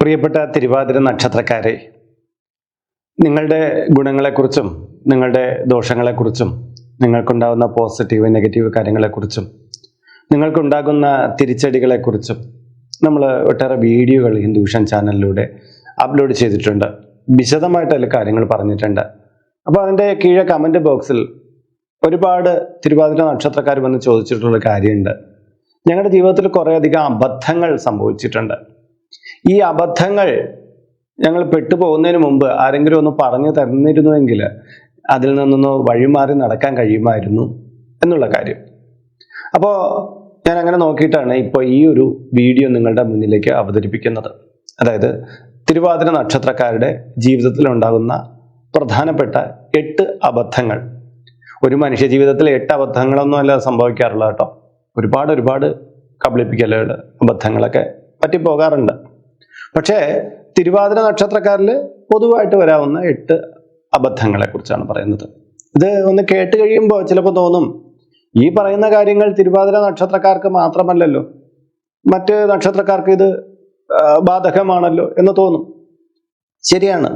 പ്രിയപ്പെട്ട തിരുവാതിര നക്ഷത്രക്കാരെ നിങ്ങളുടെ ഗുണങ്ങളെക്കുറിച്ചും നിങ്ങളുടെ ദോഷങ്ങളെക്കുറിച്ചും നിങ്ങൾക്കുണ്ടാകുന്ന പോസിറ്റീവ് നെഗറ്റീവ് കാര്യങ്ങളെക്കുറിച്ചും നിങ്ങൾക്കുണ്ടാകുന്ന തിരിച്ചടികളെക്കുറിച്ചും നമ്മൾ ഒട്ടേറെ വീഡിയോകൾ ഹിന്ദുഷൻ ചാനലിലൂടെ അപ്ലോഡ് ചെയ്തിട്ടുണ്ട്. വിശദമായിട്ട് അതിൽ കാര്യങ്ങൾ പറഞ്ഞിട്ടുണ്ട്. അപ്പോൾ അതിന്റെ കീഴെ കമന്റ് ബോക്സിൽ ഒരുപാട് തിരുവാതിര നക്ഷത്രക്കാർ വന്ന് ചോദിച്ചിട്ടുള്ള കാര്യമുണ്ട്. ഞങ്ങളുടെ ജീവിതത്തിൽ കുറേയധികം അബദ്ധങ്ങൾ സംഭവിച്ചിട്ടുണ്ട്. ഈ അബദ്ധങ്ങൾ ഞങ്ങൾ പെട്ടുപോകുന്നതിന് മുമ്പ് ആരെങ്കിലും ഒന്ന് പറഞ്ഞു തന്നിരുന്നുവെങ്കിൽ അതിൽ നിന്നൊന്ന് വഴിമാറി നടക്കാൻ കഴിയുമായിരുന്നു എന്നുള്ള കാര്യം. അപ്പോൾ ഞാൻ അങ്ങനെ നോക്കിയിട്ടാണ് ഇപ്പോൾ ഈ ഒരു വീഡിയോ നിങ്ങളുടെ മുന്നിലേക്ക് അവതരിപ്പിക്കുന്നത്. അതായത് തിരുവാതിര നക്ഷത്രക്കാരുടെ ജീവിതത്തിൽ ഉണ്ടാകുന്ന പ്രധാനപ്പെട്ട എട്ട് അബദ്ധങ്ങൾ. ഒരു മനുഷ്യ ജീവിതത്തിൽ എട്ട് അബദ്ധങ്ങളൊന്നും അല്ല സംഭവിക്കാറുള്ള കേട്ടോ. ഒരുപാട് ഒരുപാട് കബളിപ്പിക്കലുകൾ അബദ്ധങ്ങളൊക്കെ പറ്റിപ്പോകാറുണ്ട്. പക്ഷേ തിരുവാതിര നക്ഷത്രക്കാരിൽ പൊതുവായിട്ട് വരാവുന്ന എട്ട് അബദ്ധങ്ങളെക്കുറിച്ചാണ് പറയുന്നത്. ഇത് ഒന്ന് കേട്ട് കഴിയുമ്പോൾ ചിലപ്പോൾ തോന്നും ഈ പറയുന്ന കാര്യങ്ങൾ തിരുവാതിര നക്ഷത്രക്കാർക്ക് മാത്രമല്ലല്ലോ മറ്റ് നക്ഷത്രക്കാർക്ക് ഇത് ബാധകമാണല്ലോ എന്ന് തോന്നും. ശരിയാണ്.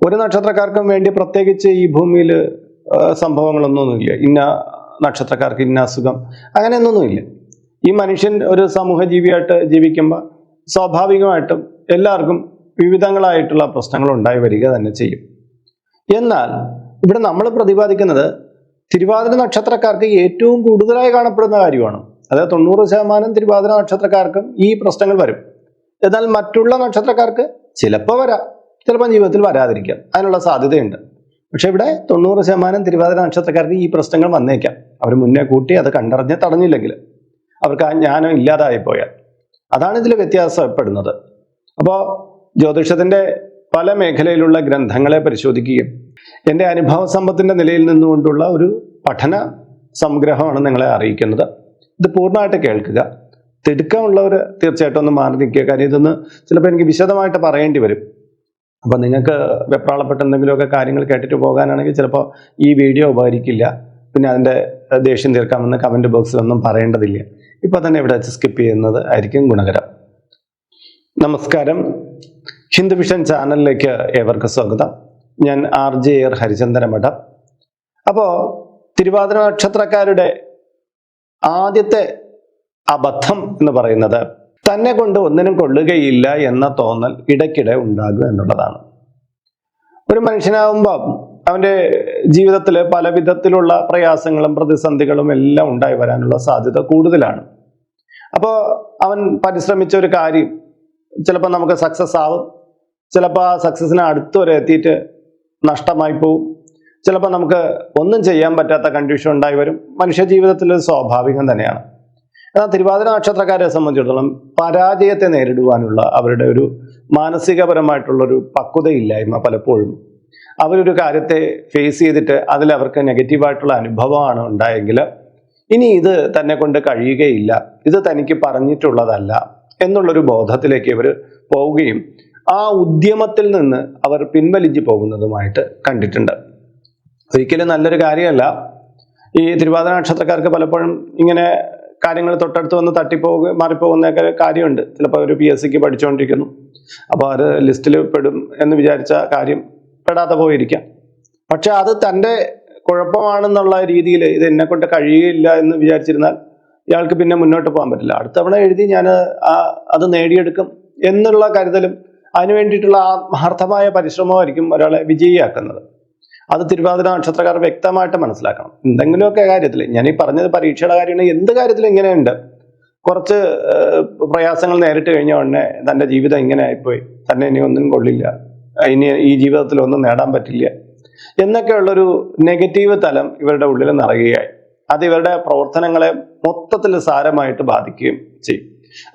ഒരു നക്ഷത്രക്കാർക്കും വേണ്ടി പ്രത്യേകിച്ച് ഈ ഭൂമിയിൽ സംഭവങ്ങളൊന്നുമില്ല ഇന്ന നക്ഷത്രക്കാർക്ക് ഇന്ന അസുഖം അങ്ങനെയൊന്നുമില്ല ഈ മനുഷ്യൻ ഒരു സമൂഹ ജീവിയായിട്ട് ജീവിക്കുമ്പോൾ സ്വാഭാവികമായിട്ടും എല്ലാവർക്കും വിവിധങ്ങളായിട്ടുള്ള പ്രശ്നങ്ങൾ ഉണ്ടായി വരിക തന്നെ ചെയ്യും. എന്നാൽ ഇവിടെ നമ്മൾ പ്രതിപാദിക്കുന്നത് തിരുവാതിര നക്ഷത്രക്കാർക്ക് ഏറ്റവും കൂടുതലായി കാണപ്പെടുന്ന കാര്യമാണ്. അതായത് തൊണ്ണൂറ് ശതമാനം തിരുവാതിര നക്ഷത്രക്കാർക്കും ഈ പ്രശ്നങ്ങൾ വരും. എന്നാൽ മറ്റുള്ള നക്ഷത്രക്കാർക്ക് ചിലപ്പോൾ വരാം. ചിലപ്പോൾ ജീവിതത്തിൽ വരാതിരിക്കാം. അതിനുള്ള സാധ്യതയുണ്ട്. പക്ഷെ ഇവിടെ തൊണ്ണൂറ് ശതമാനം തിരുവാതിര നക്ഷത്രക്കാർക്ക് ഈ പ്രശ്നങ്ങൾ വന്നേക്കാം. അവർ മുന്നേ കൂട്ടി അത് കണ്ടറിഞ്ഞ് തടഞ്ഞില്ലെങ്കിൽ അവർക്ക് ആ ജ്ഞാനം ഇല്ലാതായി പോയാൽ. അതാണ് ഇതിൽ വ്യത്യാസപ്പെടുന്നത്. അപ്പോൾ ജ്യോതിഷത്തിന്റെ പല മേഖലയിലുള്ള ഗ്രന്ഥങ്ങളെ പരിശോധിക്കുകയും എന്റെ അനുഭവ സമ്പത്തിന്റെ നിലയിൽ നിന്നുകൊണ്ടുള്ള ഒരു പഠന സംഗ്രഹമാണ് നിങ്ങളെ അറിയിക്കുന്നത്. ഇത് പൂർണമായിട്ട് കേൾക്കുക. തിടുക്കമുള്ളവർ തീർച്ചയായിട്ടും ഒന്ന് മാറി നിൽക്കുക. കാര്യം ഇതൊന്ന് ചിലപ്പോൾ എനിക്ക് വിശദമായിട്ട് പറയേണ്ടി വരും. അപ്പം നിങ്ങൾക്ക് വെപ്രാളപ്പെട്ട എന്തെങ്കിലുമൊക്കെ കാര്യങ്ങൾ കേട്ടിട്ട് പോകാനാണെങ്കിൽ ചിലപ്പോൾ ഈ വീഡിയോ ഉപകരിക്കില്ല. പിന്നെ അതിന്റെ ദേഷ്യം തീർക്കാമെന്ന് കമന്റ് ബോക്സിലൊന്നും പറയേണ്ടതില്ല. ഇപ്പോൾ തന്നെ ഇവിടെ വെച്ച് സ്കിപ്പ് ചെയ്യുന്നത് ആയിരിക്കും ഗുണകരം. നമസ്കാരം. ഹിന്ദു വിഷൻ ചാനലിലേക്ക് ഏവർക്കും സ്വാഗതം. ഞാൻ ആർ ജെ എർ ഹരിചന്ദന അപ്പോൾ തിരുവാതിര നക്ഷത്രക്കാരുടെ ആദ്യത്തെ അബദ്ധം എന്ന് പറയുന്നത് തന്നെ കൊണ്ട് ഒന്നിനും കൊള്ളുകയില്ല എന്ന തോന്നൽ ഇടയ്ക്കിടെ ഉണ്ടാകും എന്നുള്ളതാണ്. ഒരു മനുഷ്യനാകുമ്പോൾ അവന്റെ ജീവിതത്തിൽ പല വിധത്തിലുള്ള പ്രയാസങ്ങളും പ്രതിസന്ധികളും എല്ലാം ഉണ്ടായി വരാനുള്ള സാധ്യത കൂടുതലാണ്. അപ്പോൾ അവൻ പരിശ്രമിച്ച ഒരു കാര്യം ചിലപ്പോൾ നമുക്ക് സക്സസ് ആവും. ചിലപ്പോൾ ആ സക്സസിന് അടുത്ത് വരെ എത്തിയിട്ട് നഷ്ടമായി പോവും. ചിലപ്പോൾ നമുക്ക് ഒന്നും ചെയ്യാൻ പറ്റാത്ത കണ്ടീഷൻ ഉണ്ടായി വരും. മനുഷ്യ ജീവിതത്തിൽ സ്വാഭാവികം തന്നെയാണ്. എന്നാൽ തിരുവാതിര നക്ഷത്രക്കാരെ സംബന്ധിച്ചിടത്തോളം പരാജയത്തെ നേരിടുവാനുള്ള അവരുടെ ഒരു മാനസികപരമായിട്ടുള്ള ഒരു പക്വതയില്ലായ്മ പലപ്പോഴും. അവരൊരു കാര്യത്തെ ഫേസ് ചെയ്തിട്ട് അതിൽ അവർക്ക് നെഗറ്റീവായിട്ടുള്ള അനുഭവമാണ് ഉണ്ടായെങ്കിൽ ഇനി ഇത് തന്നെ കൊണ്ട് കഴിയുകയില്ല. ഇത് തനിക്ക് പറഞ്ഞിട്ടുള്ളതല്ല. എന്നുള്ളൊരു ബോധത്തിലേക്ക് ഇവർ പോവുകയും ആ ഉദ്യമത്തിൽ നിന്ന് അവർ പിൻവലിഞ്ഞു പോകുന്നതുമായിട്ട് കണ്ടിട്ടുണ്ട്. ഒരിക്കലും നല്ലൊരു കാര്യമല്ല. ഈ തിരുവാതിര നക്ഷത്രക്കാർക്ക് പലപ്പോഴും ഇങ്ങനെ കാര്യങ്ങൾ തൊട്ടടുത്ത് വന്ന് തട്ടിപ്പോകുക മാറിപ്പോകുന്നൊക്കെ കാര്യമുണ്ട്. ചിലപ്പോൾ ഒരു പി എസ് സിക്ക് പഠിച്ചുകൊണ്ടിരിക്കുന്നു അപ്പോൾ അത് ലിസ്റ്റിൽ പെടും എന്ന് വിചാരിച്ച കാര്യം പെടാതെ പോയിരിക്കാം. പക്ഷെ അത് തന്റെ കുഴപ്പമാണെന്നുള്ള രീതിയിൽ ഇത് എന്നെ കൊണ്ട് കഴിയില്ല എന്ന് വിചാരിച്ചിരുന്നാൽ ഇയാൾക്ക് പിന്നെ മുന്നോട്ട് പോകാൻ പറ്റില്ല. അടുത്ത തവണ എഴുതി ഞാൻ ആ അത് നേടിയെടുക്കും എന്നുള്ള കരുതലും അതിനു വേണ്ടിയിട്ടുള്ള ആത്മാർത്ഥമായ പരിശ്രമമായിരിക്കും ഒരാളെ വിജയിയാക്കുന്നത്. അത് തിരുവാതിര നക്ഷത്രക്കാർ വ്യക്തമായിട്ട് മനസ്സിലാക്കണം. എന്തെങ്കിലുമൊക്കെ കാര്യത്തിൽ ഞാൻ ഈ പറഞ്ഞത് പരീക്ഷയുടെ കാര്യമാണ്. എന്ത് കാര്യത്തിലും ഇങ്ങനെയുണ്ട്. കുറച്ച് പ്രയാസങ്ങൾ നേരിട്ട് കഴിഞ്ഞ ഉടനെ തന്റെ ജീവിതം ഇങ്ങനെ ആയിപ്പോയി തന്നെ ഇനി ഒന്നും കൊള്ളില്ല. ഇനി ഈ ജീവിതത്തിൽ ഒന്നും നേടാൻ പറ്റില്ല. എന്നൊക്കെയുള്ളൊരു നെഗറ്റീവ് തലം ഇവരുടെ ഉള്ളിൽ നിറയുകയായി. അത് ഇവരുടെ പ്രവർത്തനങ്ങളെ മൊത്തത്തിൽ സാരമായിട്ട് ബാധിക്കുകയും ചെയ്യും.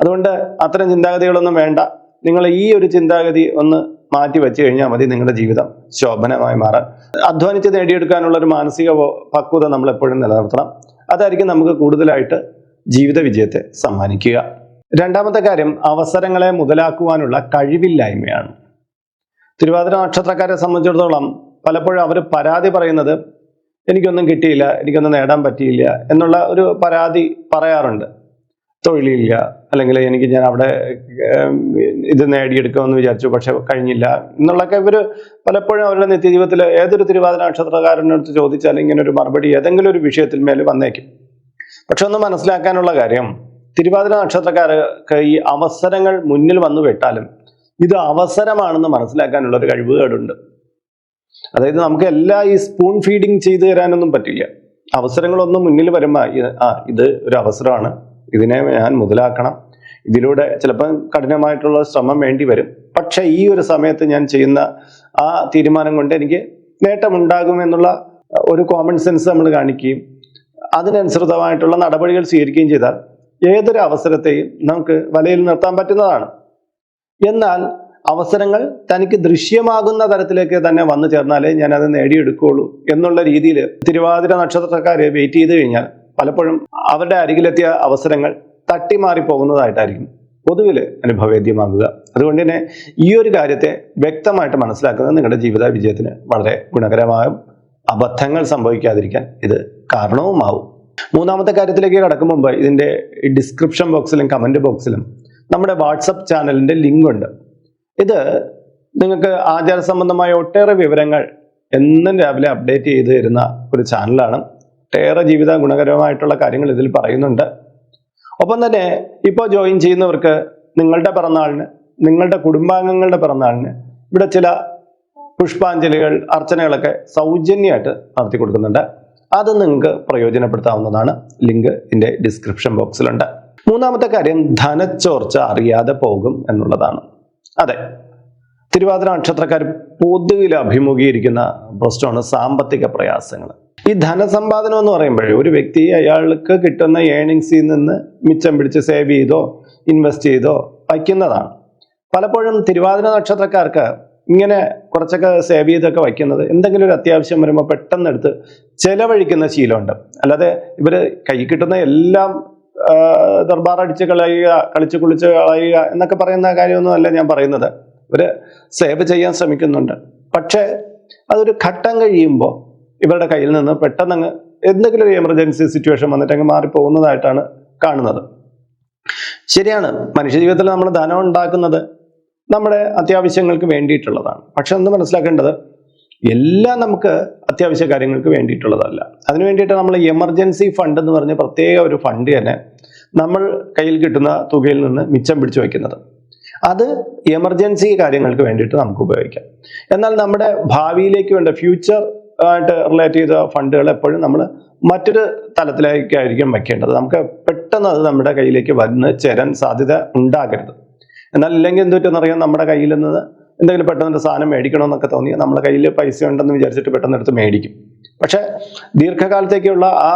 അതുകൊണ്ട് അത്തരം ചിന്താഗതികളൊന്നും വേണ്ട. നിങ്ങൾ ഈ ഒരു ചിന്താഗതി ഒന്ന് മാറ്റി വെച്ച് കഴിഞ്ഞാൽ മതി നിങ്ങളുടെ ജീവിതം ശോഭനമായി മാറാൻ. അധ്വാനിച്ച് നേടിയെടുക്കാനുള്ള ഒരു മാനസിക പക്വത നമ്മൾ എപ്പോഴും നിലനിർത്തണം. അതായിരിക്കും നമുക്ക് കൂടുതലായിട്ട് ജീവിത വിജയത്തെ സമ്മാനിക്കുക. രണ്ടാമത്തെ കാര്യം അവസരങ്ങളെ മുതലാക്കുവാനുള്ള കഴിവില്ലായ്മയാണ്. തിരുവാതിര നക്ഷത്രക്കാരെ സംബന്ധിച്ചിടത്തോളം പലപ്പോഴും അവർ പരാതി പറയുന്നത് എനിക്കൊന്നും കിട്ടിയില്ല എനിക്കൊന്നും നേടാൻ പറ്റിയില്ല എന്നുള്ള ഒരു പരാതി പറയാറുണ്ട്. തൊഴിലില്ല അല്ലെങ്കിൽ എനിക്ക് ഞാൻ അവിടെ ഇത് നേടിയെടുക്കുമെന്ന് വിചാരിച്ചു പക്ഷെ കഴിഞ്ഞില്ല എന്നുള്ളൊക്കെ ഇവർ പലപ്പോഴും അവരുടെ നിത്യജീവിതത്തിൽ ഏതൊരു തിരുവാതിര നക്ഷത്രകാരനടുത്ത് ചോദിച്ചാൽ ഇങ്ങനെ ഒരു മറുപടി ഏതെങ്കിലും ഒരു വിഷയത്തിൽ മേൽ വന്നേക്കും. പക്ഷെ ഒന്ന് മനസ്സിലാക്കാനുള്ള കാര്യം തിരുവാതിര നക്ഷത്രക്കാർക്ക് ഈ അവസരങ്ങൾ മുന്നിൽ വന്നു വിട്ടാലും ഇത് അവസരമാണെന്ന് മനസ്സിലാക്കാനുള്ള ഒരു കഴിവുകേടുണ്ട്. അതായത് നമുക്ക് എല്ലാ ഈ സ്പൂൺ ഫീഡിങ് ചെയ്തു തരാനൊന്നും പറ്റില്ല. അവസരങ്ങളൊന്നും മുന്നിൽ വരുമ്പോൾ ആ ഇത് ഒരു അവസരമാണ്. ഇതിനെ ഞാൻ മുതലാക്കണം. ഇതിലൂടെ ചിലപ്പോൾ കഠിനമായിട്ടുള്ള ശ്രമം വേണ്ടി വരും. പക്ഷേ ഈ ഒരു സമയത്ത് ഞാൻ ചെയ്യുന്ന ആ തീരുമാനം കൊണ്ട് എനിക്ക് നേട്ടമുണ്ടാകും എന്നുള്ള ഒരു കോമൺ സെൻസ് നമ്മൾ കാണിക്കുകയും അതിനനുസൃതമായിട്ടുള്ള നടപടികൾ സ്വീകരിക്കുകയും ചെയ്താൽ ഏതൊരു അവസരത്തെയും നമുക്ക് വലയിൽ നിർത്താൻ പറ്റുന്നതാണ്. എന്നാൽ അവസരങ്ങൾ തനിക്ക് ദൃശ്യമാകുന്ന തരത്തിലേക്ക് തന്നെ വന്നു ചേർന്നാലേ ഞാൻ അത് നേടിയെടുക്കുകയുള്ളൂ എന്നുള്ള രീതിയിൽ തിരുവാതിര നക്ഷത്രക്കാരെ വെയിറ്റ് ചെയ്ത് കഴിഞ്ഞാൽ പലപ്പോഴും അവരുടെ അരികിലെത്തിയ അവസരങ്ങൾ തട്ടിമാറി പോകുന്നതായിട്ടായിരിക്കും പൊതുവിൽ അനുഭവേദ്യമാകുക. അതുകൊണ്ട് തന്നെ ഈ ഒരു കാര്യത്തെ വ്യക്തമായിട്ട് മനസ്സിലാക്കുന്നത് നിങ്ങളുടെ ജീവിത വിജയത്തിന് വളരെ ഗുണകരമാകും. അബദ്ധങ്ങൾ സംഭവിക്കാതിരിക്കാൻ ഇത് കാരണവുമാവും. മൂന്നാമത്തെ കാര്യത്തിലേക്ക് കടക്കും മുമ്പ് ഇതിന്റെ ഡിസ്ക്രിപ്ഷൻ ബോക്സിലും കമന്റ് ബോക്സിലും നമ്മുടെ വാട്സപ്പ് ചാനലിന്റെ ലിങ്ക് ഉണ്ട്. ഇത് നിങ്ങൾക്ക് ആചാര സംബന്ധമായ ഒട്ടേറെ വിവരങ്ങൾ എന്നും രാവിലെ അപ്ഡേറ്റ് ചെയ്ത് തരുന്ന ഒരു ചാനലാണ് ഒട്ടേറെ ജീവിത ഗുണകരമായിട്ടുള്ള കാര്യങ്ങൾ ഇതിൽ പറയുന്നുണ്ട്. ഒപ്പം തന്നെ ഇപ്പോൾ ജോയിൻ ചെയ്യുന്നവർക്ക് നിങ്ങളുടെ പിറന്നാളിന് നിങ്ങളുടെ കുടുംബാംഗങ്ങളുടെ പിറന്നാളിന് ഇവിടെ ചില പുഷ്പാഞ്ജലികൾ അർച്ചനകളൊക്കെ സൗജന്യമായിട്ട് നടത്തി കൊടുക്കുന്നുണ്ട്. അത് നിങ്ങൾക്ക് പ്രയോജനപ്പെടുത്താവുന്നതാണ്. ലിങ്ക് ഇതിന്റെ ഡിസ്ക്രിപ്ഷൻ ബോക്സിലുണ്ട് മൂന്നാമത്തെ കാര്യം ധനച്ചോർച്ച അറിയാതെ പോകും എന്നുള്ളതാണ്. അതെ. തിരുവാതിര നക്ഷത്രക്കാർ പൊതുവിൽ അഭിമുഖീകരിക്കുന്ന പ്രശ്നമാണ് സാമ്പത്തിക പ്രയാസങ്ങൾ ഈ ധനസമ്പാദനം എന്ന് പറയുമ്പോഴേ ഒരു വ്യക്തി അയാൾക്ക് കിട്ടുന്ന ഏണിങ്സിൽ നിന്ന് മിച്ചം പിടിച്ച് സേവ് ചെയ്തോ ഇൻവെസ്റ്റ് ചെയ്തോ വയ്ക്കുന്നതാണ്. പലപ്പോഴും തിരുവാതിര നക്ഷത്രക്കാർക്ക് ഇങ്ങനെ കുറച്ചൊക്കെ സേവ് ചെയ്തൊക്കെ വയ്ക്കുന്നത് എന്തെങ്കിലും ഒരു അത്യാവശ്യം വരുമ്പോൾ പെട്ടെന്ന് എടുത്ത് ചെലവഴിക്കുന്ന ശീലമുണ്ട്. അല്ലാതെ ഇവർ കൈ കിട്ടുന്ന എല്ലാം ആ, ദർബാറടിച്ച് കളയുക കളിച്ച് കുളിച്ച് കളയുക എന്നൊക്കെ പറയുന്ന കാര്യമൊന്നും അല്ല ഞാൻ പറയുന്നത്. ഇവർ സേവ് ചെയ്യാൻ ശ്രമിക്കുന്നുണ്ട്. പക്ഷേ അതൊരു ഘട്ടം കഴിയുമ്പോൾ ഇവരുടെ കയ്യിൽ നിന്ന് പെട്ടെന്നങ്ങ് എന്തെങ്കിലും ഒരു എമർജൻസി സിറ്റുവേഷൻ വന്നിട്ട് അങ്ങ് മാറിപ്പോകുന്നതായിട്ടാണ് കാണുന്നത്. ശരിയാണ്. മനുഷ്യ ജീവിതത്തിൽ നമ്മൾ ധനം ഉണ്ടാക്കുന്നത് നമ്മുടെ അത്യാവശ്യങ്ങൾക്ക് വേണ്ടിയിട്ടുള്ളതാണ്. പക്ഷെ ഒന്ന് മനസ്സിലാക്കേണ്ടത് എല്ലാം നമുക്ക് അത്യാവശ്യ കാര്യങ്ങൾക്ക് വേണ്ടിയിട്ടുള്ളതല്ല. അതിനു വേണ്ടിയിട്ട് നമ്മൾ എമർജൻസി ഫണ്ട് എന്ന് പറഞ്ഞ പ്രത്യേക ഒരു ഫണ്ട് തന്നെ നമ്മൾ കയ്യിൽ കിട്ടുന്ന തുകയിൽ നിന്ന് മിച്ചം പിടിച്ചു വയ്ക്കുന്നത്. അത് എമർജൻസി കാര്യങ്ങൾക്ക് വേണ്ടിയിട്ട് നമുക്ക് ഉപയോഗിക്കാം. എന്നാൽ നമ്മുടെ ഭാവിയിലേക്ക് വേണ്ട ഫ്യൂച്ചർ ആയിട്ട് റിലേറ്റ് ചെയ്ത ഫണ്ടുകൾ എപ്പോഴും നമ്മൾ മറ്റൊരു തലത്തിലേക്കായിരിക്കും വെക്കേണ്ടത് നമുക്ക് പെട്ടെന്ന് അത് നമ്മുടെ കയ്യിലേക്ക് വന്ന് ചേരാൻ സാധ്യത ഉണ്ടാകരുത്. എന്നാൽ ഇല്ലെങ്കിൽ എന്ത് പറ്റുമെന്നറിയാം നമ്മുടെ കയ്യിൽ നിന്ന് എന്തെങ്കിലും പെട്ടെന്ന് സാധനം മേടിക്കണമെന്നൊക്കെ തോന്നിയാൽ നമ്മുടെ കയ്യിൽ പൈസ ഉണ്ടെന്ന് വിചാരിച്ചിട്ട് പെട്ടെന്ന് എടുത്ത് മേടിക്കും. പക്ഷെ ദീർഘകാലത്തേക്കുള്ള ആ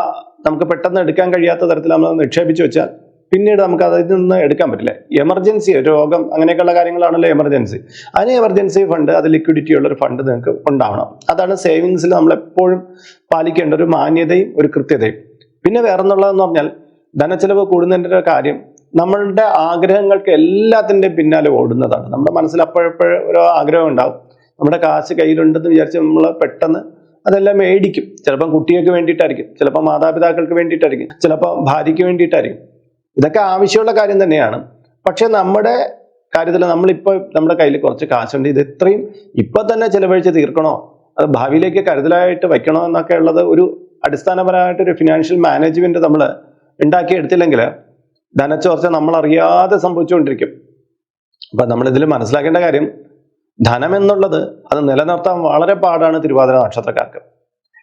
നമുക്ക് പെട്ടെന്ന് എടുക്കാൻ കഴിയാത്ത തരത്തിൽ നമ്മൾ നിക്ഷേപിച്ചു വെച്ചാൽ പിന്നീട് നമുക്ക് അതിൽ നിന്ന് എടുക്കാൻ പറ്റില്ല. എമർജൻസി രോഗം അങ്ങനെയൊക്കെയുള്ള കാര്യങ്ങളാണല്ലോ എമർജൻസി. അതിന് എമർജൻസി ഫണ്ട് അത് ലിക്വിഡിറ്റി ഉള്ള ഒരു ഫണ്ട് നിങ്ങൾക്ക് ഉണ്ടാവണം. അതാണ് സേവിങ്സിൽ നമ്മൾ എപ്പോഴും പാലിക്കേണ്ട ഒരു മാന്യതയും ഒരു കൃത്യതയും. പിന്നെ വേറൊന്നുള്ളതെന്ന് പറഞ്ഞാൽ ധനച്ചെലവ് കൂടുന്നതിന്റെ കാര്യം നമ്മളുടെ ആഗ്രഹങ്ങൾക്ക് എല്ലാത്തിന്റെ പിന്നാലെ ഓടുന്നതാണ്. നമ്മുടെ മനസ്സിൽ അപ്പോഴപ്പോഴും ഒരു ആഗ്രഹം ഉണ്ടാവും. നമ്മുടെ കാശ് കയ്യിലുണ്ടെന്ന് വിചാരിച്ച് നമ്മൾ പെട്ടെന്ന് അതെല്ലാം മേടിക്കും. ചിലപ്പം കുട്ടികൾക്ക് വേണ്ടിയിട്ടായിരിക്കും ചിലപ്പോൾ മാതാപിതാക്കൾക്ക് വേണ്ടിയിട്ടായിരിക്കും ചിലപ്പോൾ ഭാര്യയ്ക്ക് വേണ്ടിയിട്ടായിരിക്കും. ഇതൊക്കെ ആവശ്യമുള്ള കാര്യം തന്നെയാണ്. പക്ഷെ നമ്മുടെ കാര്യത്തിൽ നമ്മളിപ്പോൾ നമ്മുടെ കയ്യിൽ കുറച്ച് കാശുണ്ട്. ഇത് ഇത്രയും ഇപ്പൊ തന്നെ ചിലവഴിച്ച് തീർക്കണോ? അത് ഭാവിയിലേക്ക് കരുതലായിട്ട് വെക്കണോ എന്നൊക്കെ ഉള്ളത് ഒരു അടിസ്ഥാനപരമായിട്ട് ഒരു ഫിനാൻഷ്യൽ മാനേജ്മെന്റ് നമ്മൾ ഉണ്ടാക്കിയെടുത്തില്ലെങ്കിൽ ധനച്ചോർച്ച നമ്മൾ അറിയാതെ സംഭവിച്ചുകൊണ്ടിരിക്കും. അപ്പൊ നമ്മൾ മനസ്സിലാക്കേണ്ട കാര്യം ധനം എന്നുള്ളത് അത് നിലനിർത്താൻ വളരെ പാടാണ് തിരുവാതിര നക്ഷത്രക്കാർക്ക്.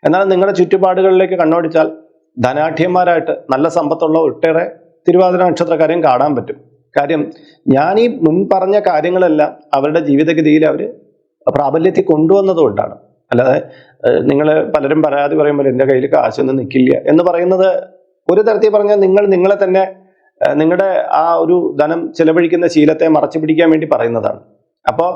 എന്നാൽ നിങ്ങളുടെ ചുറ്റുപാടുകളിലേക്ക് കണ്ണോടിച്ചാൽ ധനാഠ്യന്മാരായിട്ട് നല്ല സമ്പത്തുള്ള ഒട്ടേറെ തിരുവാതിര നക്ഷത്രക്കാരെയും കാണാൻ പറ്റും. കാര്യം ഞാൻ ഈ മുൻ പറഞ്ഞ കാര്യങ്ങളെല്ലാം അവരുടെ ജീവിതഗതിയിൽ അവർ പ്രാബല്യത്തിൽ കൊണ്ടുവന്നതുകൊണ്ടാണ്. അല്ലാതെ നിങ്ങൾ പലരും പരാതി പറയുമ്പോൾ എന്റെ കയ്യിൽ കാശൊന്നും നിൽക്കില്ല എന്ന് പറയുന്നത് ഒരു തരത്തിൽ പറഞ്ഞാൽ നിങ്ങൾ നിങ്ങളെ തന്നെ നിങ്ങളുടെ ആ ഒരു ധനം ചെലവഴിക്കുന്ന ശീലത്തെ മറച്ചു പിടിക്കാൻ വേണ്ടി പറയുന്നതാണ്. അപ്പോൾ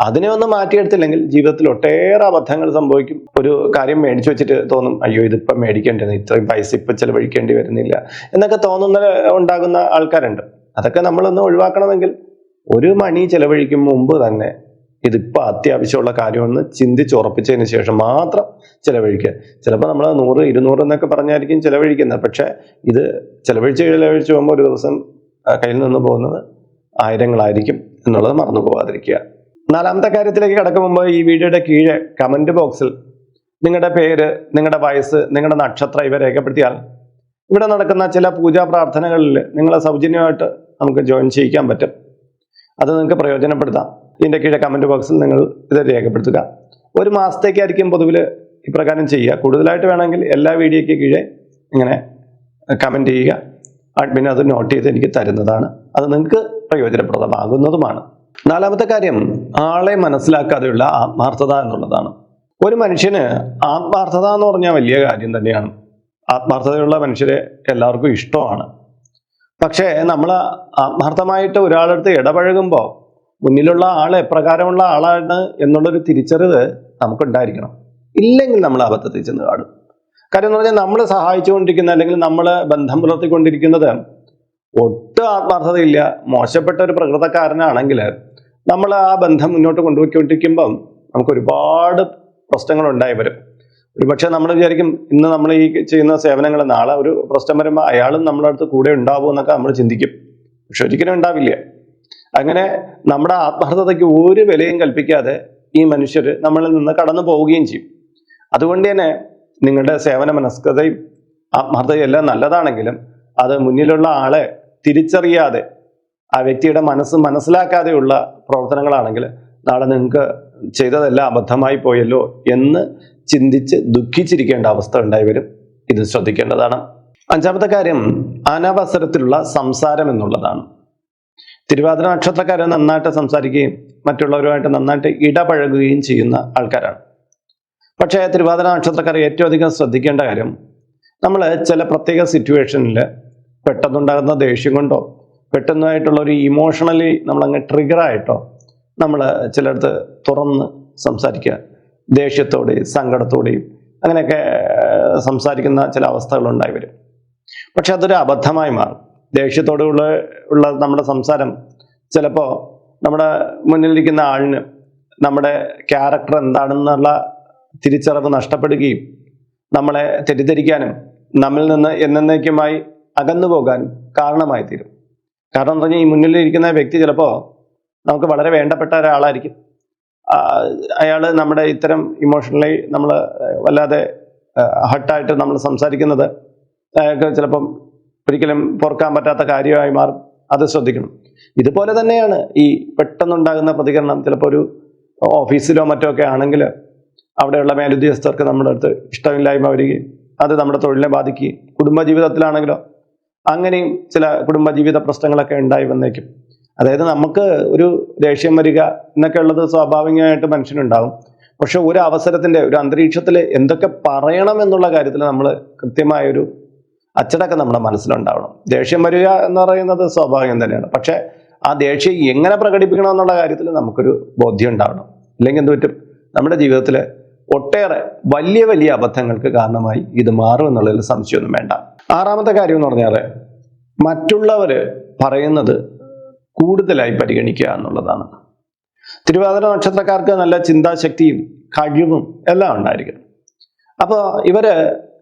അതിനെ ഒന്ന് മാറ്റിയെടുത്തില്ലെങ്കിൽ ജീവിതത്തിൽ ഒട്ടേറെ അബദ്ധങ്ങൾ സംഭവിക്കും. ഒരു കാര്യം മേടിച്ചു വെച്ചിട്ട് തോന്നും അയ്യോ ഇതിപ്പം മേടിക്കേണ്ടത് ഇത്രയും പൈസ ഇപ്പം ചെലവഴിക്കേണ്ടി വരുന്നില്ല. എന്നൊക്കെ തോന്നുന്ന ഉണ്ടാകുന്ന ആൾക്കാരുണ്ട്. അതൊക്കെ നമ്മളൊന്ന് ഒഴിവാക്കണമെങ്കിൽ ഒരു മണി ചെലവഴിക്കും മുമ്പ് തന്നെ ഇതിപ്പോൾ അത്യാവശ്യമുള്ള കാര്യമെന്ന് ചിന്തിച്ചുറപ്പിച്ചതിന് ശേഷം മാത്രം ചിലവഴിക്കുക. ചിലപ്പോൾ നമ്മൾ നൂറ് ഇരുന്നൂറ് എന്നൊക്കെ പറഞ്ഞായിരിക്കും ചിലവഴിക്കുന്നത്. പക്ഷേ ഇത് ചിലവഴിച്ച് ചിലവഴിച്ച് പോകുമ്പോൾ ഒരു ദിവസം കയ്യിൽ നിന്ന് പോകുന്നത് ആയിരങ്ങളായിരിക്കും എന്നുള്ളത് മറന്നു പോകാതിരിക്കുക നാലാമത്തെ കാര്യത്തിലേക്ക് കടക്കും മുമ്പ് ഈ വീഡിയോയുടെ കീഴെ കമന്റ് ബോക്സിൽ നിങ്ങളുടെ പേര് നിങ്ങളുടെ വയസ്സ് നിങ്ങളുടെ നക്ഷത്രം ഇവ രേഖപ്പെടുത്തിയാൽ ഇവിടെ നടക്കുന്ന ചില പൂജാ പ്രാർത്ഥനകളിൽ നിങ്ങളെ സൗജന്യമായിട്ട് നമുക്ക് ജോയിൻ ചെയ്യിക്കാൻ പറ്റും. അത് നിങ്ങൾക്ക് പ്രയോജനപ്പെടുത്താം. ഇതിന്റെ കീഴെ കമന്റ് ബോക്സിൽ നിങ്ങൾ ഇത് രേഖപ്പെടുത്തുക. ഒരു മാസത്തേക്കായിരിക്കും പൊതുവിൽ ഇപ്രകാരം ചെയ്യുക. കൂടുതലായിട്ട് വേണമെങ്കിൽ എല്ലാ വീഡിയോയ്ക്ക് കീഴെ ഇങ്ങനെ കമന്റ് ചെയ്യുക. അഡ്മിൻ അത് നോട്ട് ചെയ്ത് എനിക്ക് തരുന്നതാണ്. അത് നിങ്ങൾക്ക് പ്രയോജനപ്രദമാകുന്നതുമാണ്. നാലാമത്തെ കാര്യം ആളെ മനസ്സിലാക്കാതെയുള്ള ആത്മാർത്ഥത എന്നുള്ളതാണ്. ഒരു മനുഷ്യന് ആത്മാർത്ഥത എന്ന് പറഞ്ഞാൽ വലിയ കാര്യം തന്നെയാണ്. ആത്മാർത്ഥതയുള്ള മനുഷ്യരെ എല്ലാവർക്കും ഇഷ്ടമാണ്. പക്ഷേ നമ്മൾ ആത്മാർത്ഥമായിട്ട് ഒരാളടുത്ത് ഇടപഴകുമ്പോൾ മുന്നിലുള്ള ആൾ എപ്രകാരമുള്ള ആളാണ് എന്നുള്ളൊരു തിരിച്ചറിവ് നമുക്കുണ്ടായിരിക്കണം. ഇല്ലെങ്കിൽ നമ്മൾ അബദ്ധത്തിൽ ചെന്ന് കാണും. കാര്യം എന്ന് പറഞ്ഞാൽ നമ്മൾ സഹായിച്ചുകൊണ്ടിരിക്കുന്ന അല്ലെങ്കിൽ നമ്മൾ ബന്ധം പുലർത്തിക്കൊണ്ടിരിക്കുന്നത് ഒട്ടും ആത്മാർത്ഥതയില്ല. മോശപ്പെട്ട ഒരു പ്രകൃതക്കാരനാണെങ്കിൽ നമ്മൾ ആ ബന്ധം മുന്നോട്ട് കൊണ്ടുപോയിക്കൊണ്ടിരിക്കുമ്പം നമുക്ക് ഒരുപാട് പ്രശ്നങ്ങൾ ഉണ്ടായി വരും. ഒരുപക്ഷെ നമ്മൾ വിചാരിക്കും ഇന്ന് നമ്മൾ ഈ ചെയ്യുന്ന സേവനങ്ങൾ നാളെ ഒരു പ്രശ്നം വരുമ്പോൾ അയാളും നമ്മുടെ അടുത്ത് കൂടെ ഉണ്ടാവും എന്നൊക്കെ നമ്മൾ ചിന്തിക്കും. പക്ഷെ ഒരിക്കലും ഉണ്ടാവില്ല. അങ്ങനെ നമ്മുടെ ആത്മാർത്ഥതയ്ക്ക് ഒരു വിലയും കൽപ്പിക്കാതെ ഈ മനുഷ്യർ നമ്മളിൽ നിന്ന് കടന്നു പോവുകയും ചെയ്യും. അതുകൊണ്ട് തന്നെ നിങ്ങളുടെ സേവന മനസ്കതയും ആത്മാർത്ഥതയും എല്ലാം നല്ലതാണെങ്കിലും അത് മുന്നിലുള്ള ആളെ തിരിച്ചറിയാതെ ആ വ്യക്തിയുടെ മനസ്സ് മനസ്സിലാക്കാതെയുള്ള പ്രവർത്തനങ്ങളാണെങ്കിൽ നാളെ നിങ്ങൾക്ക് ചെയ്തതെല്ലാം അബദ്ധമായി പോയല്ലോ എന്ന് ചിന്തിച്ച് ദുഃഖിച്ചിരിക്കേണ്ട അവസ്ഥ ഉണ്ടായി വരും. ഇത് ശ്രദ്ധിക്കേണ്ടതാണ്. അഞ്ചാമത്തെ കാര്യം അനവസരത്തിലുള്ള സംസാരം എന്നുള്ളതാണ്. തിരുവാതിര നക്ഷത്രക്കാരെ നന്നായിട്ട് സംസാരിക്കുകയും മറ്റുള്ളവരുമായിട്ട് നന്നായിട്ട് ഇടപഴകുകയും ചെയ്യുന്ന ആൾക്കാരാണ്. പക്ഷേ തിരുവാതിര നക്ഷത്രക്കാർ ഏറ്റവും അധികം ശ്രദ്ധിക്കേണ്ട കാര്യം നമ്മൾ ചില പ്രത്യേക സിറ്റുവേഷനിൽ പെട്ടെന്നുണ്ടാകുന്ന ദേഷ്യം കൊണ്ടോ പെട്ടെന്നായിട്ടുള്ള ഒരു ഇമോഷണലി നമ്മളങ്ങ് ട്രിഗറായിട്ടോ നമ്മൾ ചിലടത്ത് തുറന്ന് സംസാരിക്കുക. ദേഷ്യത്തോടെയും സങ്കടത്തോടെയും അങ്ങനെയൊക്കെ സംസാരിക്കുന്ന ചില അവസ്ഥകളുണ്ടായി വരും. പക്ഷെ അതൊരു അബദ്ധമായി മാറും. ദേഷ്യത്തോടുള്ള ഉള്ള നമ്മുടെ സംസാരം ചിലപ്പോൾ നമ്മുടെ മുന്നിലിരിക്കുന്ന ആളിന് നമ്മുടെ ക്യാരക്ടർ എന്താണെന്നുള്ള തിരിച്ചറിവ് നഷ്ടപ്പെടുകയും നമ്മളെ തെറ്റിദ്ധരിക്കാനും നമ്മിൽ നിന്ന് എന്നേക്കുമായി അകന്നു പോകാൻ കാരണമായി തീരും കാരണം എന്ന് പറഞ്ഞാൽ ഈ മുന്നിലിരിക്കുന്ന വ്യക്തി ചിലപ്പോൾ നമുക്ക് വളരെ വേണ്ടപ്പെട്ട ഒരാളായിരിക്കും. അയാൾ നമ്മുടെ ഇത്തരം ഇമോഷണലി നമ്മൾ വല്ലാതെ ഹട്ടായിട്ട് നമ്മൾ സംസാരിക്കുന്നത് അയാൾക്ക് ചിലപ്പം ഒരിക്കലും പൊറുക്കാൻ പറ്റാത്ത കാര്യമായി മാറും. അത് ശ്രദ്ധിക്കണം. ഇതുപോലെ തന്നെയാണ് ഈ പെട്ടെന്നുണ്ടാകുന്ന പ്രതികരണം ചിലപ്പോൾ ഒരു ഓഫീസിലോ മറ്റോ ഒക്കെ ആണെങ്കിൽ അവിടെയുള്ള മേലുദ്യോഗസ്ഥർക്ക് നമ്മുടെ അടുത്ത് ഇഷ്ടമില്ലായ്മ വരികയും അത് നമ്മുടെ തൊഴിലിനെ ബാധിക്കുകയും കുടുംബജീവിതത്തിലാണെങ്കിലോ അങ്ങനെയും ചില കുടുംബജീവിത പ്രശ്നങ്ങളൊക്കെ ഉണ്ടായി വന്നേക്കും. അതായത് നമുക്ക് ഒരു ദേഷ്യം വരിക എന്നൊക്കെ ഉള്ളത് സ്വാഭാവികമായിട്ട് മനുഷ്യനുണ്ടാവും. പക്ഷെ ഒരു അവസരത്തിന്റെ ഒരു അന്തരീക്ഷത്തിൽ എന്തൊക്കെ പറയണം എന്നുള്ള കാര്യത്തിൽ നമ്മൾ കൃത്യമായൊരു അച്ചടക്കം നമ്മുടെ മനസ്സിലുണ്ടാവണം. ദേഷ്യം വരിക എന്ന് പറയുന്നത് സ്വാഭാവികം തന്നെയാണ്. പക്ഷെ ആ ദേഷ്യം എങ്ങനെ പ്രകടിപ്പിക്കണം എന്നുള്ള കാര്യത്തിൽ നമുക്കൊരു ബോധ്യം ഉണ്ടാവണം. അല്ലെങ്കിൽ എന്ത് പറ്റും? നമ്മുടെ ജീവിതത്തിൽ ഒട്ടേറെ വലിയ വലിയ അബദ്ധങ്ങൾക്ക് കാരണമായി ഇത് മാറും എന്നുള്ളതിൽ സംശയമൊന്നും വേണ്ട. ആറാമത്തെ കാര്യം എന്ന് പറഞ്ഞാൽ മറ്റുള്ളവർ പറയുന്നത് കൂടുതലായി പരിഗണിക്കുക എന്നുള്ളതാണ്. തിരുവാതിര നക്ഷത്രക്കാർക്ക് നല്ല ചിന്താശക്തിയും കഴിവും എല്ലാം ഉണ്ടായിരിക്കും അപ്പോൾ ഇവർ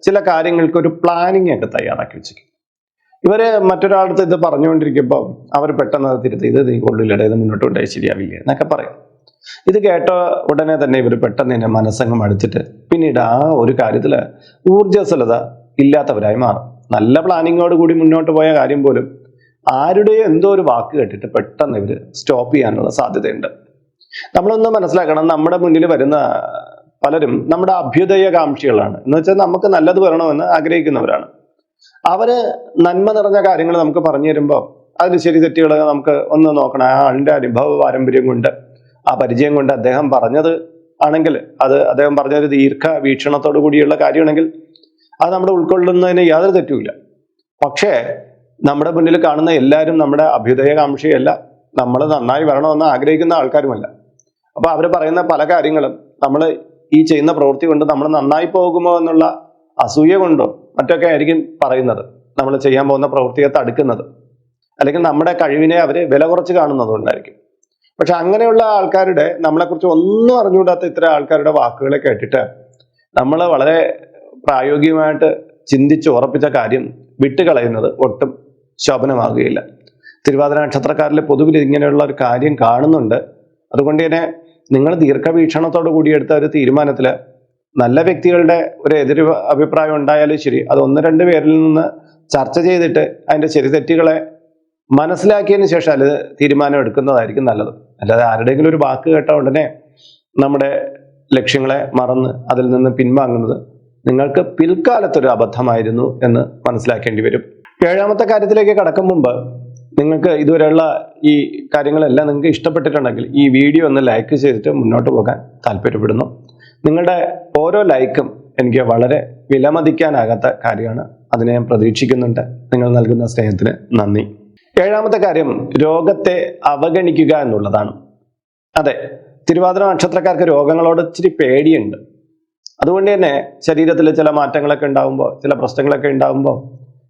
ചില കാര്യങ്ങൾക്ക് ഒരു പ്ലാനിങ് ഒക്കെ തയ്യാറാക്കി വെച്ചിരിക്കും. ഇവർ മറ്റൊരാളടുത്ത് ഇത് പറഞ്ഞുകൊണ്ടിരിക്കുമ്പോൾ അവർ പെട്ടെന്ന് തിരുത്തി ഇത് നീ കൊള്ളില്ലടേ ഇത് മുന്നോട്ട് കൊണ്ടുപോയി ശരിയാവില്ലേ എന്നൊക്കെ പറയും. ഇത് കേട്ട ഉടനെ തന്നെ ഇവർ പെട്ടെന്ന് തന്നെ മനസ്സങ്ങം അടുത്തിട്ട് പിന്നീട് ആ ഒരു കാര്യത്തിൽ ഊർജസ്വലത ഇല്ലാത്തവരായി മാറും. നല്ല പ്ലാനിങ്ങോട് കൂടി മുന്നോട്ട് പോയ കാര്യം പോലും ആരുടെയോ എന്തോ ഒരു വാക്ക് കേട്ടിട്ട് പെട്ടെന്ന് ഇവർ സ്റ്റോപ്പ് ചെയ്യാനുള്ള സാധ്യതയുണ്ട്. നമ്മളൊന്ന് മനസ്സിലാക്കണം നമ്മുടെ മുന്നിൽ വരുന്ന പലരും നമ്മുടെ അഭ്യുദയകാംക്ഷികളാണ്. എന്ന് വെച്ചാൽ നമുക്ക് നല്ലത് വരണമെന്ന് ആഗ്രഹിക്കുന്നവരാണ്. അവർ നന്മ നിറഞ്ഞ കാര്യങ്ങൾ നമുക്ക് പറഞ്ഞു തരുമ്പോൾ അതിൽ ശരി തെറ്റുകൾ നമുക്ക് ഒന്ന് നോക്കണം. ആ ആളിന്റെ അനുഭവ പാരമ്പര്യം കൊണ്ട് ആ പരിചയം കൊണ്ട് അദ്ദേഹം പറഞ്ഞത് ആണെങ്കിൽ അത് അദ്ദേഹം പറഞ്ഞ ഒരു ദീർഘ വീക്ഷണത്തോടു കൂടിയുള്ള കാര്യമാണെങ്കിൽ അത് നമ്മുടെ ഉൾക്കൊള്ളുന്നതിന് യാതൊരു തെറ്റുമില്ല. പക്ഷേ നമ്മുടെ മുന്നിൽ കാണുന്ന എല്ലാവരും നമ്മുടെ അഭ്യുദയകാംക്ഷയല്ല. നമ്മൾ നന്നായി വരണമെന്ന് ആഗ്രഹിക്കുന്ന ആൾക്കാരുമല്ല. അപ്പോൾ അവർ പറയുന്ന പല കാര്യങ്ങളും നമ്മൾ ഈ ചെയ്യുന്ന പ്രവൃത്തി കൊണ്ട് നമ്മൾ നന്നായി പോകുമോ എന്നുള്ള അസൂയ കൊണ്ടോ മറ്റൊക്കെ ആയിരിക്കും പറയുന്നത്. നമ്മൾ ചെയ്യാൻ പോകുന്ന പ്രവൃത്തിയെ തടുക്കുന്നത്. അല്ലെങ്കിൽ നമ്മുടെ കഴിവിനെ അവർ വില കുറച്ച് കാണുന്നത് കൊണ്ടായിരിക്കും. പക്ഷെ അങ്ങനെയുള്ള ആൾക്കാരുടെ നമ്മളെക്കുറിച്ച് ഒന്നും അറിഞ്ഞുകൂടാത്ത ഇത്ര ആൾക്കാരുടെ വാക്കുകളെ കേട്ടിട്ട് നമ്മൾ വളരെ പ്രായോഗികമായിട്ട് ചിന്തിച്ച് ഉറപ്പിച്ച കാര്യം വിട്ടുകളയുന്നത് ഒട്ടും ശോഭനമാകുകയില്ല. തിരുവാതിര നക്ഷത്രക്കാരിൽ പൊതുവിൽ ഇങ്ങനെയുള്ള ഒരു കാര്യം കാണുന്നുണ്ട്. അതുകൊണ്ട് തന്നെ നിങ്ങൾ ദീർഘവീക്ഷണത്തോടു കൂടി എടുത്ത ഒരു തീരുമാനത്തിൽ നല്ല വ്യക്തികളുടെ ഒരു എതിര് അഭിപ്രായം ഉണ്ടായാലും ശരി അത് ഒന്ന് രണ്ട് പേരിൽ നിന്ന് ചർച്ച ചെയ്തിട്ട് അതിന്റെ ശരി തെറ്റുകളെ മനസ്സിലാക്കിയതിന് ശേഷം അത് തീരുമാനം എടുക്കുന്നതായിരിക്കും നല്ലത്. അല്ലാതെ ആരുടെയെങ്കിലും ഒരു വാക്ക് കേട്ട ഉടനെ നമ്മുടെ ലക്ഷ്യങ്ങളെ മറന്ന് അതിൽ നിന്ന് പിൻവാങ്ങുന്നത് നിങ്ങൾക്ക് പിൽക്കാലത്തൊരു അബദ്ധമായിരുന്നു എന്ന് മനസ്സിലാക്കേണ്ടി വരും. ഏഴാമത്തെ കാര്യത്തിലേക്ക് കടക്കും മുമ്പ് നിങ്ങൾക്ക് ഇതുവരെയുള്ള ഈ കാര്യങ്ങളെല്ലാം നിങ്ങൾക്ക് ഇഷ്ടപ്പെട്ടിട്ടുണ്ടെങ്കിൽ ഈ വീഡിയോ ഒന്ന് ലൈക്ക് ചെയ്തിട്ട് മുന്നോട്ട് പോകാൻ താല്പര്യപ്പെടുന്നു. നിങ്ങളുടെ ഓരോ ലൈക്കും എനിക്ക് വളരെ വിലമതിക്കാനാകാത്ത കാര്യമാണ്. അതിനെ ഞാൻ പ്രതീക്ഷിക്കുന്നുണ്ട്. നിങ്ങൾ നൽകുന്ന സ്നേഹത്തിന് നന്ദി. ഏഴാമത്തെ കാര്യം രോഗത്തെ അവഗണിക്കുക എന്നുള്ളതാണ്. അതെ തിരുവാതിര നക്ഷത്രക്കാർക്ക് രോഗങ്ങളോട് ഇച്ചിരി പേടിയുണ്ട്. അതുകൊണ്ട് തന്നെ ശരീരത്തിൽ ചില മാറ്റങ്ങളൊക്കെ ഉണ്ടാകുമ്പോൾ ചില പ്രശ്നങ്ങളൊക്കെ ഉണ്ടാകുമ്പോൾ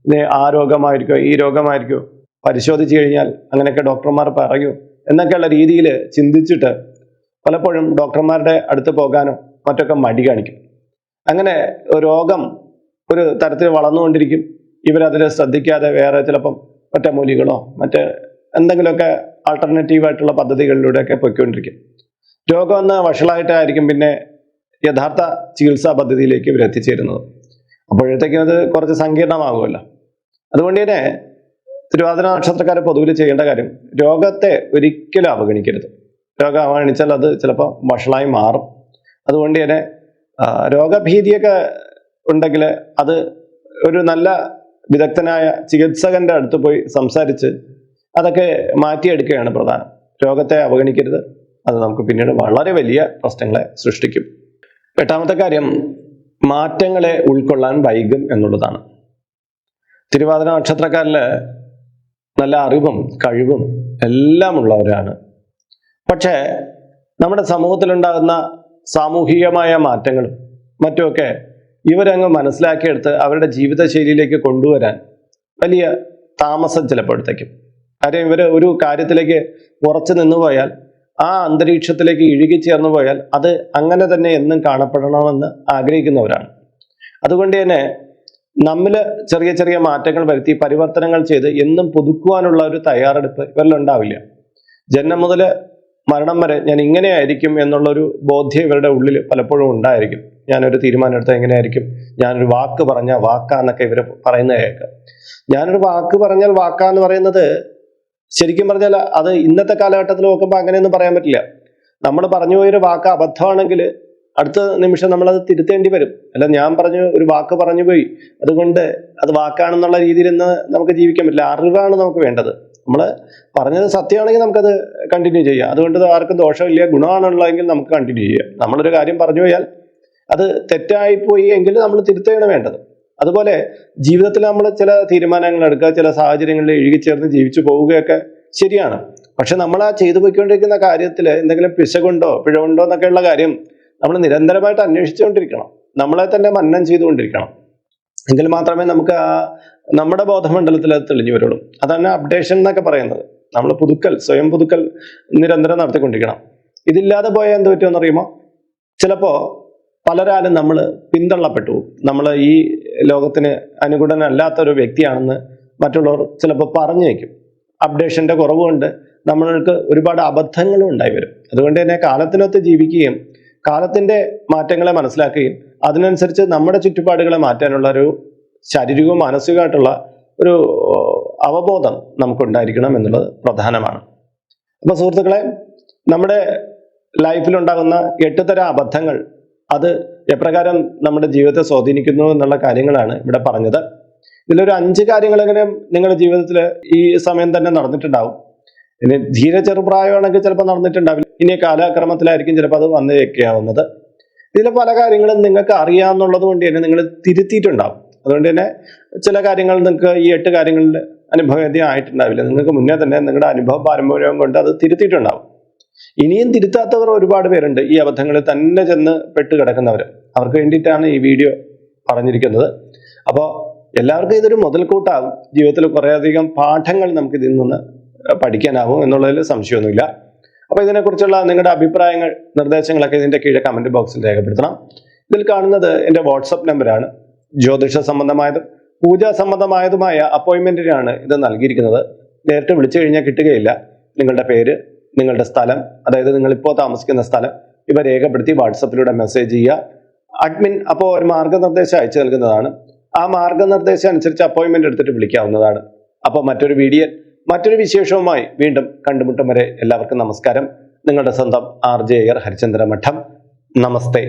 ഇത് ആ രോഗമായിരിക്കോ ഈ രോഗമായിരിക്കോ പരിശോധിച്ച് കഴിഞ്ഞാൽ അങ്ങനെയൊക്കെ ഡോക്ടർമാർ പറയൂ എന്നൊക്കെയുള്ള രീതിയിൽ ചിന്തിച്ചിട്ട് പലപ്പോഴും ഡോക്ടർമാരുടെ അടുത്ത് പോകാനോ മറ്റൊക്കെ മടി കാണിക്കും. അങ്ങനെ രോഗം ഒരു തരത്തിൽ വളർന്നുകൊണ്ടിരിക്കും. ഇവരതിൽ ശ്രദ്ധിക്കാതെ വേറെ ചിലപ്പം ഒറ്റമൂലികളോ മറ്റ് എന്തെങ്കിലുമൊക്കെ ആൾട്ടർനേറ്റീവ് ആയിട്ടുള്ള പദ്ധതികളിലൂടെയൊക്കെ പൊയ്ക്കൊണ്ടിരിക്കും. രോഗം ഒന്ന് വഷളായിട്ടായിരിക്കും പിന്നെ യഥാർത്ഥ ചികിത്സാ പദ്ധതിയിലേക്ക് ഇവർ എത്തിച്ചേരുന്നത്. അപ്പോഴത്തേക്കും അത് കുറച്ച് സങ്കീർണമാകുമല്ലോ. അതുകൊണ്ട് തന്നെ തിരുവാതിര നക്ഷത്രക്കാരെ പൊതുവിൽ ചെയ്യേണ്ട കാര്യം രോഗത്തെ ഒരിക്കലും അവഗണിക്കരുത്. രോഗം അവഗണിച്ചാൽ അത് ചിലപ്പോൾ വഷളായി മാറും. അതുകൊണ്ട് തന്നെ രോഗഭീതിയൊക്കെ ഉണ്ടെങ്കിൽ അത് ഒരു നല്ല വിദഗ്ധനായ ചികിത്സകന്റെ അടുത്ത് പോയി സംസാരിച്ച് അതൊക്കെ മാറ്റിയെടുക്കുകയാണ് പ്രധാനം. രോഗത്തെ അവഗണിക്കരുത്. അത് നമുക്ക് പിന്നീട് വളരെ വലിയ പ്രശ്നങ്ങളെ സൃഷ്ടിക്കും. എട്ടാമത്തെ കാര്യം മാറ്റങ്ങളെ ഉൾക്കൊള്ളാൻ വൈകും എന്നുള്ളതാണ്. തിരുവാതിര നക്ഷത്രക്കാരിൽ നല്ല അറിവും കഴിവും എല്ലാം ഉള്ളവരാണ് പക്ഷേ നമ്മുടെ സമൂഹത്തിലുണ്ടാകുന്ന സാമൂഹികമായ മാറ്റങ്ങളും മറ്റുമൊക്കെ ഇവരങ്ങ് മനസ്സിലാക്കിയെടുത്ത് അവരുടെ ജീവിതശൈലിയിലേക്ക് കൊണ്ടുവരാൻ വലിയ താമസം ചിലപ്പോൾ എടുത്തേക്കും. കാര്യം ഇവർ ഒരു കാര്യത്തിലേക്ക് ഉറച്ചു നിന്നു പോയാൽ ആ അന്തരീക്ഷത്തിലേക്ക് ഇഴുകി ചേർന്നു പോയാൽ അത് അങ്ങനെ തന്നെ എന്നും കാണപ്പെടണമെന്ന് ആഗ്രഹിക്കുന്നവരാണ്. അതുകൊണ്ട് തന്നെ നമ്മിൽ ചെറിയ ചെറിയ മാറ്റങ്ങൾ വരുത്തി പരിവർത്തനങ്ങൾ ചെയ്ത് എന്നും പുതുക്കുവാനുള്ള ഒരു തയ്യാറെടുപ്പ് ഇവരിലുണ്ടാവില്ല ജന്മം മുതൽ മരണം വരെ ഞാൻ ഇങ്ങനെയായിരിക്കും എന്നുള്ളൊരു ബോധ്യം ഇവരുടെ ഉള്ളിൽ പലപ്പോഴും ഉണ്ടായിരിക്കും. ഞാനൊരു തീരുമാനം എടുത്താൽ എങ്ങനെയായിരിക്കും? ഞാനൊരു വാക്ക് പറഞ്ഞ വാക്കാന്നൊക്കെ ഇവർ പറയുന്ന കേൾക്കാം ഞാനൊരു വാക്ക് പറഞ്ഞാൽ വാക്കാന്ന് പറയുന്നത് ശരിക്കും പറഞ്ഞാൽ അത് ഇന്നത്തെ കാലഘട്ടത്തിൽ നോക്കുമ്പോൾ അങ്ങനെയൊന്നും പറയാൻ പറ്റില്ല. നമ്മൾ പറഞ്ഞു പോയൊരു വാക്ക് അബദ്ധമാണെങ്കിൽ അടുത്ത നിമിഷം നമ്മളത് തിരുത്തേണ്ടി വരും. അല്ല ഞാൻ പറഞ്ഞു ഒരു വാക്ക് പറഞ്ഞു പോയി. അതുകൊണ്ട് അത് വാക്കാണെന്നുള്ള രീതിയിൽ ഇന്ന് നമുക്ക് ജീവിക്കാൻ പറ്റില്ല. അറിവാണ് നമുക്ക് വേണ്ടത്. നമ്മൾ പറഞ്ഞത് സത്യമാണെങ്കിൽ നമുക്കത് കണ്ടിന്യൂ ചെയ്യാം. അതുകൊണ്ട് ആർക്കും ദോഷമില്ല ഗുണമാണുള്ളതെങ്കിൽ നമുക്ക് കണ്ടിന്യൂ ചെയ്യാം. നമ്മളൊരു കാര്യം പറഞ്ഞു പോയാൽ അത് തെറ്റായിപ്പോയി എങ്കിൽ നമ്മൾ തിരുത്തുകയാണ് വേണ്ടത്. അതുപോലെ ജീവിതത്തിൽ നമ്മൾ ചില തീരുമാനങ്ങൾ എടുക്കുക ചില സാഹചര്യങ്ങളിൽ ഇഴുകിച്ചേർന്ന് ജീവിച്ചു പോവുകയൊക്കെ ശരിയാണ്. പക്ഷെ നമ്മൾ ആ ചെയ്തു പോയിക്കൊണ്ടിരിക്കുന്ന കാര്യത്തിൽ എന്തെങ്കിലും പിശകുണ്ടോ പിഴവുണ്ടോ എന്നൊക്കെയുള്ള കാര്യം നമ്മൾ നിരന്തരമായിട്ട് അന്വേഷിച്ചുകൊണ്ടിരിക്കണം. നമ്മളെ തന്നെ മന്നം ചെയ്തുകൊണ്ടിരിക്കണം. എങ്കിൽ മാത്രമേ നമുക്ക് ആ നമ്മുടെ ബോധമണ്ഡലത്തിൽ അത് തെളിഞ്ഞു വരുള്ളൂ. അതാണ് അപ്ഡേഷൻ എന്നൊക്കെ പറയുന്നത്. നമ്മൾ പുതുക്കൽ സ്വയം പുതുക്കൽ നിരന്തരം നടത്തിക്കൊണ്ടിരിക്കണം. ഇതില്ലാതെ പോയാൽ എന്ത് പറ്റുമെന്ന് അറിയുമോ ചിലപ്പോ പലരാലും നമ്മൾ പിന്തള്ളപ്പെട്ടു. നമ്മൾ ഈ ലോകത്തിന് അനുകൂലനല്ലാത്ത ഒരു വ്യക്തിയാണെന്ന് മറ്റുള്ളവർ ചിലപ്പോൾ പറഞ്ഞു വയ്ക്കും അപ്ഡേഷന്റെ കുറവുകൊണ്ട് നമ്മൾക്ക് ഒരുപാട് അബദ്ധങ്ങളും ഉണ്ടായി വരും. അതുകൊണ്ട് തന്നെ കാലത്തിനൊത്ത് ജീവിക്കുകയും കാലത്തിന്റെ മാറ്റങ്ങളെ മനസ്സിലാക്കുകയും അതിനനുസരിച്ച് നമ്മുടെ ചുറ്റുപാടുകളെ മാറ്റാനുള്ള ഒരു ശാരീരികവും മാനസികമായിട്ടുള്ള ഒരു അവബോധം നമുക്കുണ്ടായിരിക്കണം എന്നുള്ളത് പ്രധാനമാണ്. അപ്പൊ സുഹൃത്തുക്കളെ നമ്മുടെ ലൈഫിലുണ്ടാകുന്ന എട്ട് തരം അബദ്ധങ്ങൾ അത് എപ്രകാരം നമ്മുടെ ജീവിതത്തെ സ്വാധീനിക്കുന്നു എന്നുള്ള കാര്യങ്ങളാണ് ഇവിടെ പറഞ്ഞത്. ഇതിലൊരു അഞ്ച് കാര്യങ്ങളെങ്കിലും നിങ്ങളുടെ ജീവിതത്തിൽ ഈ സമയം തന്നെ നടന്നിട്ടുണ്ടാവും. ഇനി ധീര ചെറുപ്രായമാണെങ്കിൽ ചിലപ്പോൾ നടന്നിട്ടുണ്ടാവില്ല. ഇനി കാലക്രമത്തിലായിരിക്കും ചിലപ്പോൾ അത് വന്നേക്കാവുന്നത്. ഇതിലെ പല കാര്യങ്ങളും നിങ്ങൾക്ക് അറിയാമെന്നുള്ളത് കൊണ്ട് തന്നെ നിങ്ങൾ തിരുത്തിയിട്ടുണ്ടാവും. അതുകൊണ്ട് തന്നെ ചില കാര്യങ്ങൾ നിങ്ങൾക്ക് ഈ എട്ട് കാര്യങ്ങളിൽ അനുഭവേദ്യം ആയിട്ടുണ്ടാവില്ല നിങ്ങൾക്ക് മുന്നേ തന്നെ നിങ്ങളുടെ അനുഭവ പാരമ്പര്യം കൊണ്ട് അത് തിരുത്തിയിട്ടുണ്ടാവും. ഇനിയും തിരുത്താത്തവർ ഒരുപാട് പേരുണ്ട്. ഈ അബദ്ധങ്ങളിൽ തന്നെ ചെന്ന് പെട്ട് കിടക്കുന്നവർ അവർക്ക് വേണ്ടിയിട്ടാണ് ഈ വീഡിയോ പറഞ്ഞിരിക്കുന്നത്. അപ്പോൾ എല്ലാവർക്കും ഇതൊരു മുതൽക്കൂട്ടാകും. ജീവിതത്തിൽ കുറേയധികം പാഠങ്ങൾ നമുക്ക് ഇതിൽ നിന്ന് പഠിക്കാനാവും എന്നുള്ളതിൽ സംശയമൊന്നുമില്ല. അപ്പോൾ ഇതിനെക്കുറിച്ചുള്ള നിങ്ങളുടെ അഭിപ്രായങ്ങൾ നിർദ്ദേശങ്ങളൊക്കെ ഇതിന്റെ കീഴെ കമന്റ് ബോക്സിൽ രേഖപ്പെടുത്തണം. ഇതിൽ കാണുന്നത് എന്റെ വാട്സപ്പ് നമ്പറാണ് ജ്യോതിഷ സംബന്ധമായതും പൂജാ സംബന്ധമായതുമായ അപ്പോയിൻമെന്റിനാണ് ഇത് നൽകിയിരിക്കുന്നത്. നേരിട്ട് വിളിച്ചു കഴിഞ്ഞാൽ കിട്ടുകയില്ല. നിങ്ങളുടെ പേര് നിങ്ങളുടെ സ്ഥലം അതായത് നിങ്ങൾ ഇപ്പോൾ താമസിക്കുന്ന സ്ഥലം ഇവ രേഖപ്പെടുത്തി വാട്സപ്പിലൂടെ മെസ്സേജ് ചെയ്യുക. അഡ്മിൻ അപ്പോൾ ഒരു മാർഗനിർദ്ദേശം അയച്ചു നൽകുന്നതാണ്. ആ മാർഗനിർദ്ദേശം അനുസരിച്ച് അപ്പോയിൻമെന്റ് എടുത്തിട്ട് വിളിക്കാവുന്നതാണ്. അപ്പോൾ മറ്റൊരു വീഡിയോ മറ്റൊരു വിശേഷവുമായി വീണ്ടും കണ്ടുമുട്ടും വരെ എല്ലാവർക്കും നമസ്കാരം. നിങ്ങളുടെ സ്വന്തം ആർ ജെ അയ്യർ ഹരിചന്ദ്ര മഠം നമസ്തേ.